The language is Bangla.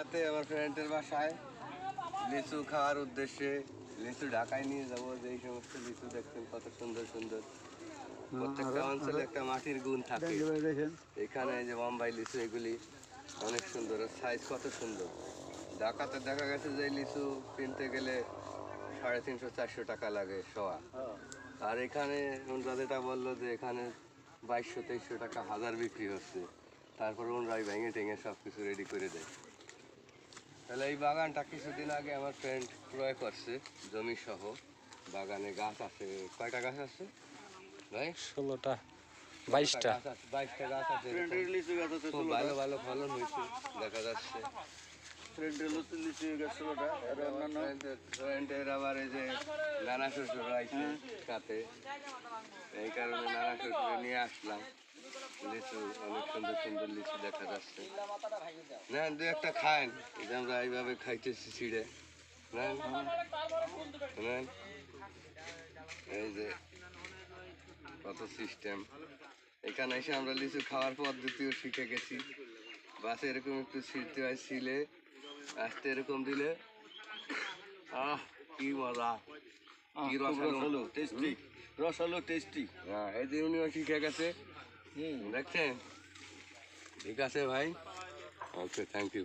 রাতে আমার ফ্রেন্ডের বাসায়। লিচু খাওয়ার উদ্দেশ্যে লিচু ঢাকায় নিয়ে যাব যে এই সমস্ত লিচু দেখছেন কত সুন্দর সুন্দর। প্রত্যেকটা অঞ্চলে একটা মাটির গুণ থাকে। এখানে যে লিচু এগুলি অনেক সুন্দর সাইজ কত সুন্দর। ঢাকাতে দেখা গেছে যে লিচু কিনতে গেলে সাড়ে তিনশো চারশো টাকা লাগে শোয়া আর এখানে যেটা বলল যে এখানে বাইশশো তেইশশো টাকা হাজার বিক্রি হচ্ছে। তারপর ওনারাই ভেঙে টেঙে সব কিছু রেডি করে দেয়। তাহলে এই বাগানটা কিছুদিন আগে আমার ফ্রেন্ড ক্রয় করছে জমি সহ। বাগানে গাছ আছে। কয়টা গাছ আছে ভাই? ষোলোটা বাইশটা। গাছ আছে, বাইশটা গাছ আছে খুব ভালো ভালো ফলন হয়েছে দেখা যাচ্ছে। আবার এই যে নানা এই কারণে নানা শ্বশুর নিয়ে আসলাম। লিচু, অনেক সুন্দর সুন্দর লিচু দেখা যাচ্ছে। নেন দু একটা খান যে আমরা এইভাবে খাইতেছি ছিঁড়ে। এই যে কত সিস্টেম এখানে এসে আমরা লিচু খাওয়ার পদ্ধতিও শিখে গেছি। বাসে এরকম একটু ছিঁড়তে হয়, ছিলে। আসতে এরকম দিলে আহ কি মজা। কি রসালো। টেস্টি রসালো টেস্টি হ্যাঁ এই যে উনিও শিখে গেছে। দেখছেন? ঠিক আছে ভাই। Okay thank you